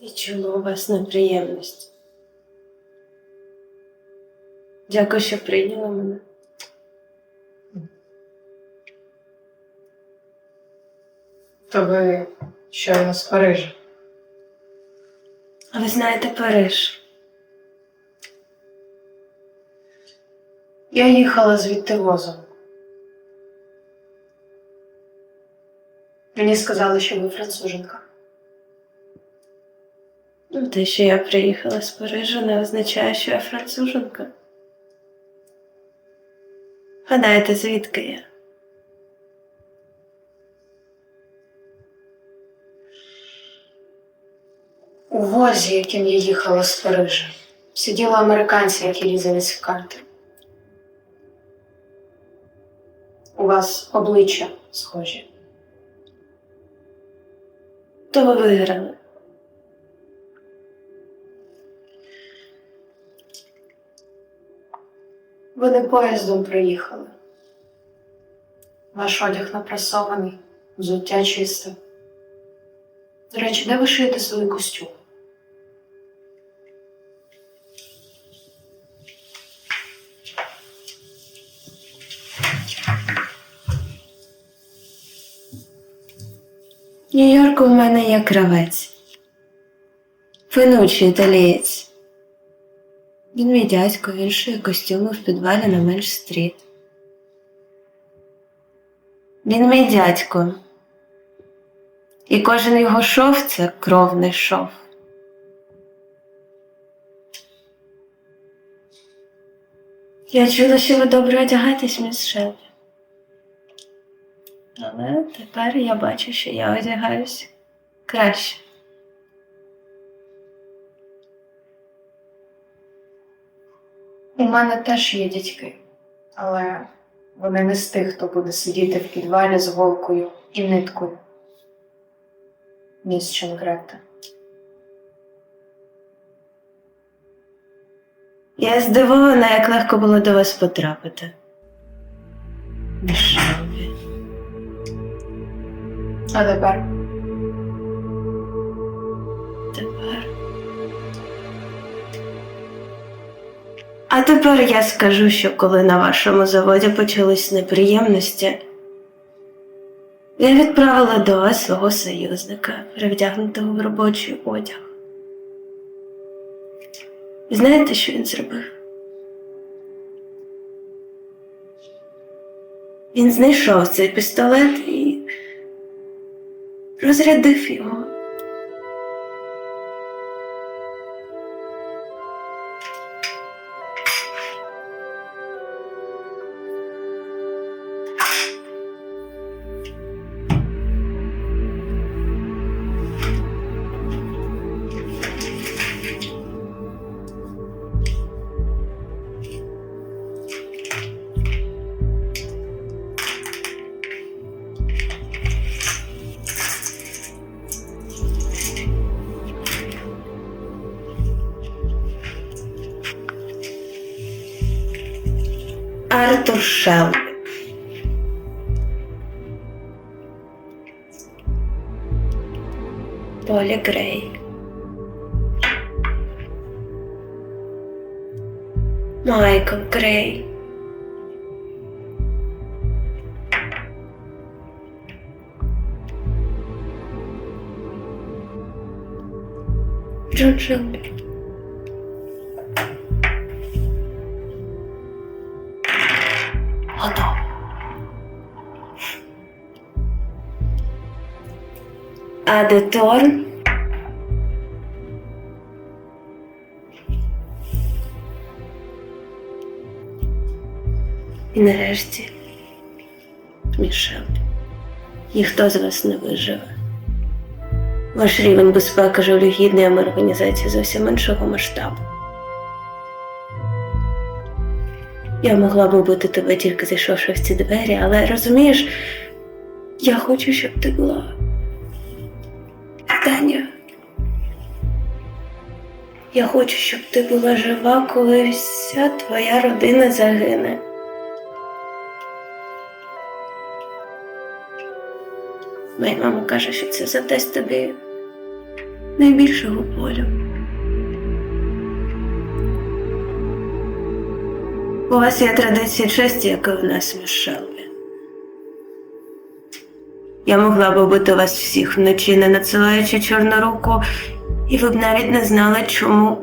і чула у вас неприємність. Дякую, що прийняли мене. То ви щойно з Парижа. А ви знаєте Париж? Я їхала звідти возом. Мені сказали, що ви француженка. Те, що я приїхала з Парижу, не означає, що я француженка. Гадаєте, звідки я? У возі, яким я їхала з Парижа, сиділи американці, які різались в карти. У вас обличчя схожі. То ви виграли. Вони поїздом приїхали. Ваш одяг напрасований, взуття чисте. До речі, де ви шиєте свій костюм? Нью-Йорку в мене є кравець. Фенучий італієць. Він мій дядько, він шиє костюми в підвалі на менш стріт. Він мій дядько. І кожен його шов це кровний шов. Я чула, що ви добре одягаєтесь, міс Шелбі. Але тепер я бачу, що я одягаюсь краще. У мене теж є дядьки, але вони не з тих, хто буде сидіти в підвалі з голкою і ниткою. Міс Чонгрета. Я здивована, як легко було до вас потрапити. Шелбі. А тепер Тепер. А тепер я скажу, що коли на вашому заводі почались неприємності, я відправила до вас свого союзника, перевдягнутого в робочий одяг. Знаєте, що він зробив? Він знайшов цей пістолет і розрядив його. Arthur Schell. Olha Gray. Michael Gray. John Shelby. А де І нарешті Мішель. Ніхто з вас не виживе. Ваш рівень безпеки жалюгідний, а ми організація зовсім іншого масштабу. Я могла б убити тебе тільки зайшовши в ці двері, але розумієш, я хочу, щоб ти була. Таня. Я хочу, щоб ти була жива, коли вся твоя родина загине. Моя мама каже, що це завдасть тобі найбільшого болю. У вас є традиція честі, яка в нас між Шелбі. Я могла б убити вас всіх вночі, не надсилаючи чорну руку, і ви б навіть не знали, чому.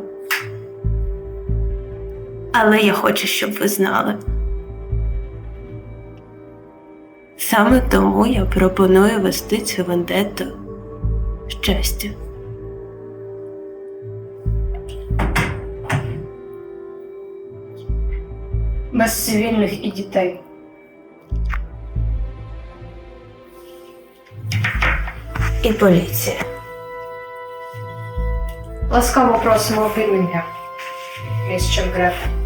Але я хочу, щоб ви знали. Саме тому я пропоную вести цю вендетту честю. Без цивільних і дітей. І поліція. Ласкаво просимо обвільнення. Міс Чемгрета.